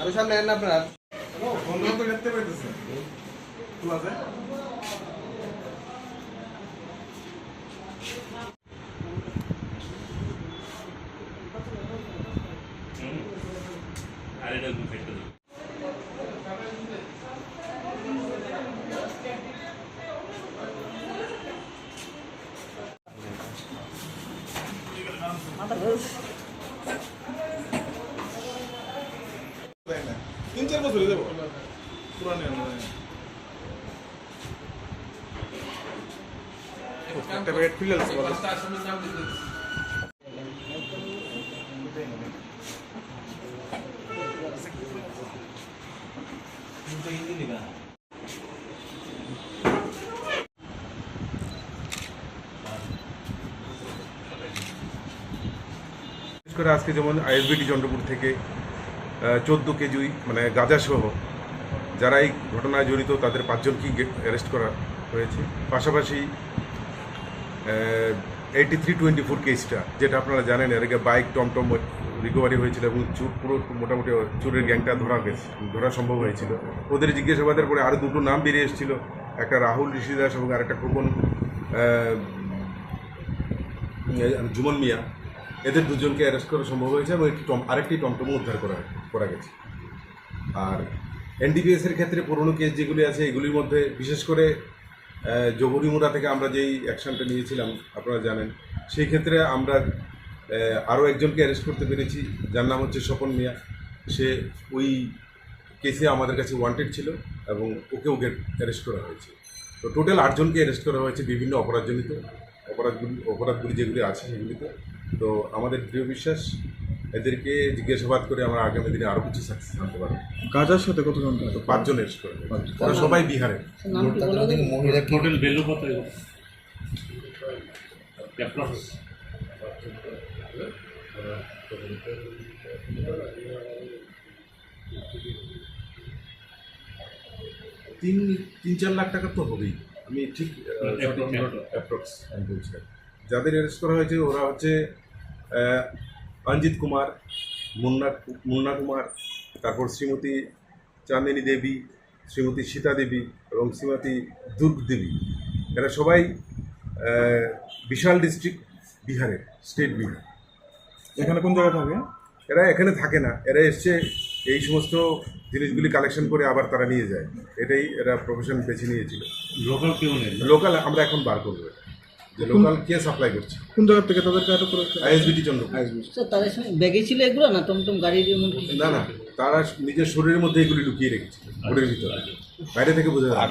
আরও সামনে আনেন আপনার? বন্ধ তো দেখতে পাইতেছে। খোলা যায় আরেকটা না তিন চার বছর হয়ে যাব আজকে যেমন আইএসবিটি চন্দ্রপুর থেকে চোদ্দ কেজি মানে গাঁজা সহ যারা এই ঘটনায় জড়িত, তাদের পাঁচজনকেই অ্যারেস্ট করা হয়েছে। পাশাপাশি এইটি থ্রি টোয়েন্টি ফোর কেসটা যেটা আপনারা জানেন, এর আগে বাইক টমটম রিকভারি হয়েছিল এবং চুর, পুরো মোটামুটি চুরের গ্যাংটা ধরা গেছে ধরা সম্ভব হয়েছিল। ওদের জিজ্ঞাসাবাদের পরে আরও দুটো নাম বেরিয়ে এসেছিল, একটা রাহুল ঋষিদাস এবং আরেকটা খোকন জুমন মিয়া। এদের দুজনকে অ্যারেস্ট করা সম্ভব হয়েছে এবং একটি টম, আরেকটি টমটমও উদ্ধার করা করা গেছে। আর এনডিপিএস এর ক্ষেত্রে পুরনো কেস যেগুলি আছে, এগুলির মধ্যে বিশেষ করে জগরিমুড়া থেকে আমরা যেই অ্যাকশনটা নিয়েছিলাম, আপনারা জানেন, সেই ক্ষেত্রে আমরা আরও একজনকে অ্যারেস্ট করতে পেরেছি, যার নাম হচ্ছে স্বপন মিয়া। সে ওই কেসে আমাদের কাছে ওয়ান্টেড ছিল এবং ওকে ওকে অ্যারেস্ট করা হয়েছে। তো টোটাল আটজনকে অ্যারেস্ট করা হয়েছে বিভিন্ন অপরাধজনিত, অপরাধগুলি অপরাধগুলি যেগুলি আছে সেগুলিতে। তো আমাদের দৃঢ় বিশ্বাস এদেরকে জিজ্ঞাসাবাদ করে আমরা আগামী দিনে আরও কিছু সাকসেস আনতে পারব। গাজার সাথে কতজন তো পাঁচজন অ্যারেস্ট করে ওরা সবাই বিহারে। টোটাল ভ্যালু কত তিন তিন চার লাখ টাকা তো হবেই। আমি ঠিক. অ্যাপ্রক্স আমি বলছি। যাদের অ্যারেস্ট করা হয়েছে ওরা হচ্ছে অঞ্জিত কুমার মুন্না মুন্না কুমার তারপর শ্রীমতী চাঁদিনী দেবী শ্রীমতী সীতা দেবী এবং শ্রীমতী দুর্গ দেবী। এরা সবাই বিশাল ডিস্ট্রিক্ট বিহারের স্টেট বিহার। এখানে কোন জায়গায় থাকে? এরা এখানে থাকে না। এরা এসছে এই সমস্ত জিনিসগুলি কালেকশন করে আবার তারা নিয়ে যায়। এটাই এরা প্রফেশন বেছে নিয়েছিল। লোকাল কেউ নেই। লোকাল আমরা এখন বার করব এটা। যে লোকাল কে সাপ্লাই করছে। কোন জায়গা থেকে? তাদেরকে আটক করেছে আইএসবিটি চন্দ্রপুর। স্যার তাদের সঙ্গে ব্যাগে ছিল এগুলো না? টমটম গাড়ির না না তারা নিজের শরীরের মধ্যে এগুলি ঢুকিয়ে রেখেছে ঘরের ভিতরে। বাইরে থেকে বোঝা যায় না।